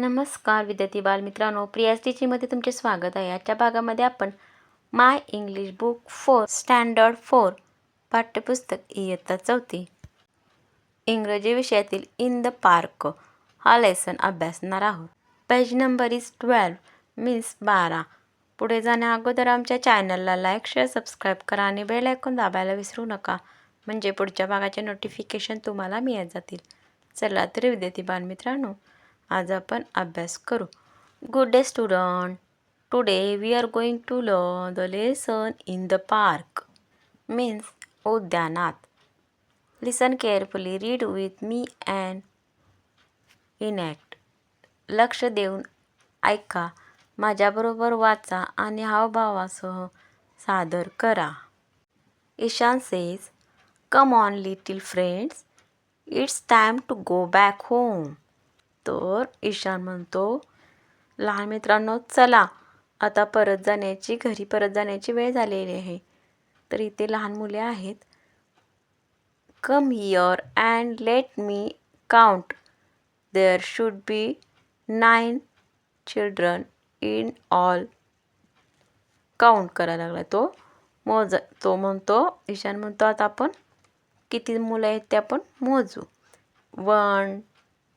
नमस्कार विद्यार्थी बालमित्रांनो प्रियास टीचिंगमध्ये तुमचे स्वागत आहे. आजच्या भागामध्ये आपण my English book four standard four पाठ्यपुस्तक इयत्ता चौथी. इंग्रजी विषयातील इन द पार्क हा लेसन अभ्यासणार आहोत. Page number is twelve means बारा. पुढे जाण्या अगोदर आमच्या चॅनलला लाईक शेअर सबस्क्राईब करा आणि बेल ऐकून दाबायला विसरू नका. म्हणजे पुढच्या भागाचे नोटिफिकेशन तुम्हाला मिळत जातील. चला तर विद्यार्थी बालमित्रांनो आज आपण अभ्यास करू. Good day student today we are going to learn the lesson in the park means उद्यानात listen carefully read with me and enact लक्ष देऊन ऐका. माझ्याबरोबर वाचा आणि हावभावासह सादर करा. Ishan says come on little friends it's time to go back home तर ईशान म्हणतो लहान मित्रांनो चला. आता परत जाण्याची घरी परत जाण्याची वेळ झालेली आहे. तर इथे लहान मुले आहेत. Come here and let me count there should be nine children in all count करायला लागला तो. मोज तो म्हणतो ईशान म्हणतो आता आपण किती मुलं आहेत ते आपण मोजू. One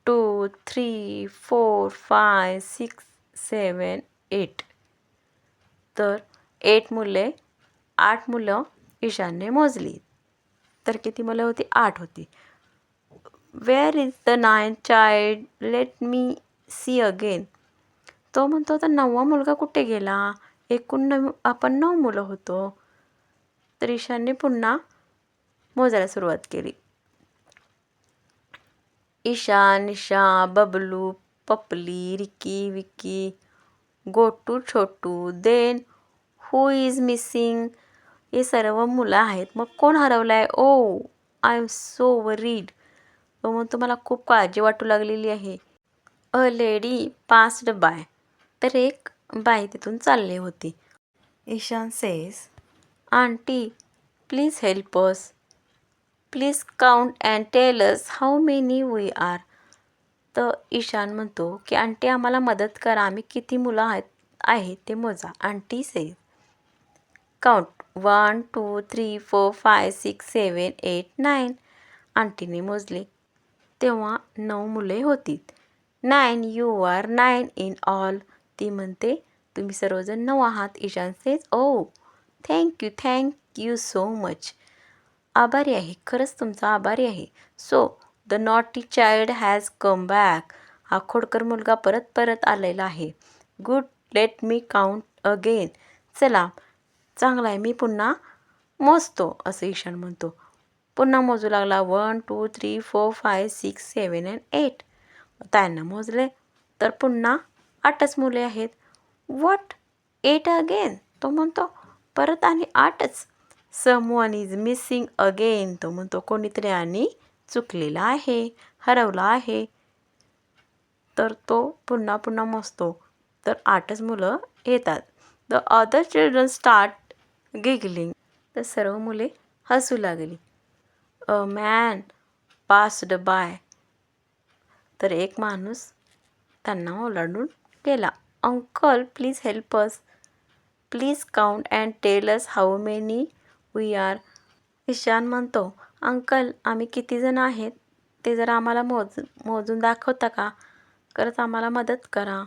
two three four five six seven eight तर एट मुले आठ मुलं ईशानने मोजली. तर किती मुलं होती? आठ होती. Where is the nine child let me see again तो म्हणतो तर नववा मुलगा कुठे गेला? एकूण नव आपण नऊ मुलं होतो. तर ईशानने पुन्हा मोजायला सुरुवात केली. Isha Nisha Bablu Papli Ricky Vicky Gotu Chhotu then who is missing हे सर्व मुलं आहेत. मग कोण हरवलं आहे oh I am so worried तो तुम्हाला खूप काळजी वाटू लागलेली आहे. अ लेडी पास्ड बाय तर एक बाई तिथून चालली होती. Ishan says aunty please help us please count and tell us how many we are तर ईशान म्हणतो की आंटी आम्हाला मदत करा. आम्ही किती मुलं आहेत आहे ते मोजा. Aunty says count one two three four five six seven eight nine आंटीने मोजले. तेव्हा नऊ मुले होती. Nine you are nine in all ती म्हणते तुम्ही सर्वजण नऊ आहात. Ishan says oh thank you thank you so much आभारी आहे. खरंच तुमचा आभारी आहे. So the naughty child has come back हा खोडकर मुलगा परत परत आलेला आहे. Good let me count again चला चांगला आहे. मी पुन्हा मोजतो असं ईशान म्हणतो. पुन्हा मोजू लागला. One two three four five six seven and eight त्यांना मोजले तर पुन्हा आठच मुले आहेत. वॉट एट अगेन तो म्हणतो परत आणि आठच. समवन इज मिसिंग अगेन तो म्हणतो कोणीतरी आणि चुकलेला आहे हरवला आहे. तर तो पुन्हा पुन्हा मसतो. तर आठच मुलं येतात. The other children start giggling तर सर्व मुले हसू लागली. अ मॅन पास्ड बाय तर एक माणूस त्यांना ओलांडून गेला. Uncle please help us please count and tell us how many we are Ishan म्हणतो अंकल आम्ही किती जण आहेत? ते जरा आम्हाला मोज मोजून दाखवता का? खरंच आम्हाला मदत करा.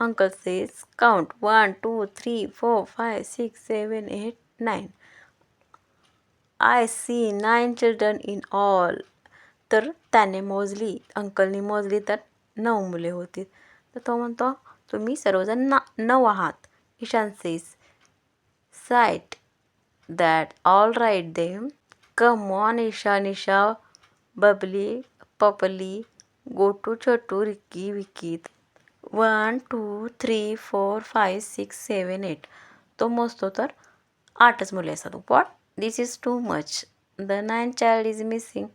Uncle says count one two three four five six seven eight nine I see nine children in all तर त्याने मोजली. अंकलनी मोजली तर नऊ मुले होती. तर तो म्हणतो तुम्ही सर्वजण ना नऊ आहात. Ishan says sight that all right them come on Isha Nisha Babli Papli Gotu Chhotu Ricky विकीत one two three four five six seven eight तो मोजतो तर आठच मुले असतात. What this is too much the nine child is missing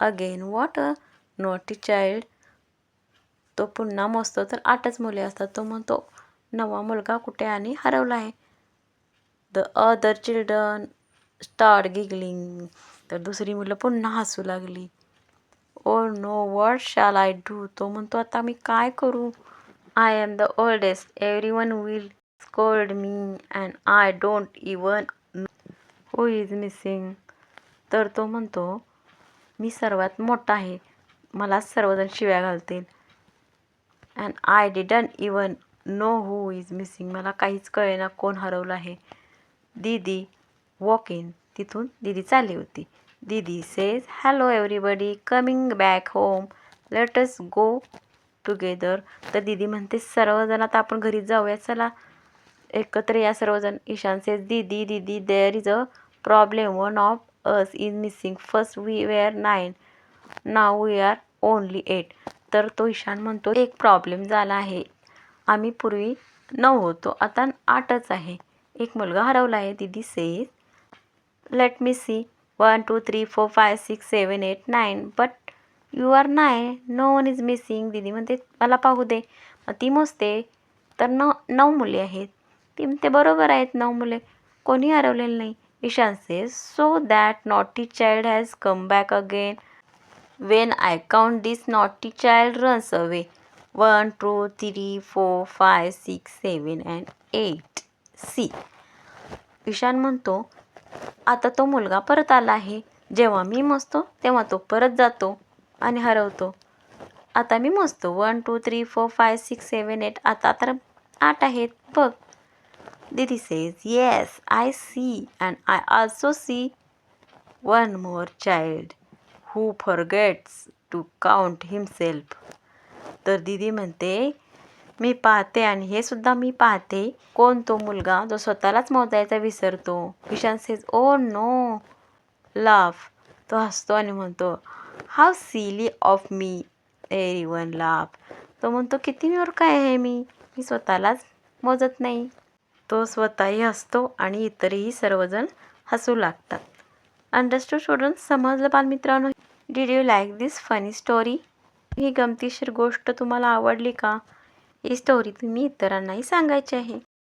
again what a naughty child तो पुन्हा मोजतो तर आठच मुले असतात. तो म्हणतो नवा मुलगा कुठे आणि हरवला आहे. The other children start giggling तर दुसरी मुलं पुन्हा हसू लागली. ओ no what shall I do तो म्हणतो आता मी काय करू? I am the oldest every one will scold me and I don't even who is missing तर तो म्हणतो मी सर्वात मोठा आहे. मला सर्वजण शिव्या घालतील. And I didn't even know who is missing मला काहीच कळेना कोण हरवलं आहे. दीदी वॉक इन तिथून दीदी चालली होती. Didi says hello everybody coming back home let us go together तर दीदी म्हणते सर्वजण आता आपण घरी जाऊया. चला. एकत्र या सर्वजण. Ishan says Didi Didi there is a problem one of us is missing first we were nine now we are only eight तर तो ईशान म्हणतो एक प्रॉब्लेम झाला आहे. आम्ही पूर्वी नऊ होतो. आता आठच आहे. एक मुलगा हरवला आहे Didi says let me see one two three four five six seven eight nine but you are nine no one is missing Didi म्हणते मला पाहू दे. मग ती मोजते. तर न नऊ मुले आहेत. ती म्हणते बरोबर आहेत नऊ मुले. कोणी हरवलेलं नाही. Ishan says so that naughty child has come back again when I count this naughty child runs away one two three four five six seven and eight see. Ishan म्हणतो आता तो मुलगा परत आला आहे. जेव्हा मी मोजतो तेव्हा तो परत जातो आणि हरवतो. आता मी मोजतो one two three four five six seven eight आता तर आठ आहेत. बघ. Didi says yes I see and I also see one more child who forgets to count himself तर दीदी म्हणते मी पाहते आणि हे सुद्धा मी पाहते. कोण तो मुलगा जो स्वतःलाच मोजायचा विसरतो? Ishan says oh no laugh तो हसतो आणि म्हणतो how silly of me every one laugh तो म्हणतो किती मूर्ख आहे मी. मी स्वतःलाच मोजत नाही. तो स्वतःही हसतो आणि इतरही सर्वजण हसू लागतात. अंडरस्टूड स्टुडंट समजलं बालमित्रांनो? Did you like this funny story ही गमतीशीर गोष्ट तुम्हाला आवडली का? ही स्टोरी तुम्ही इतरांनाही सांगायची आहे.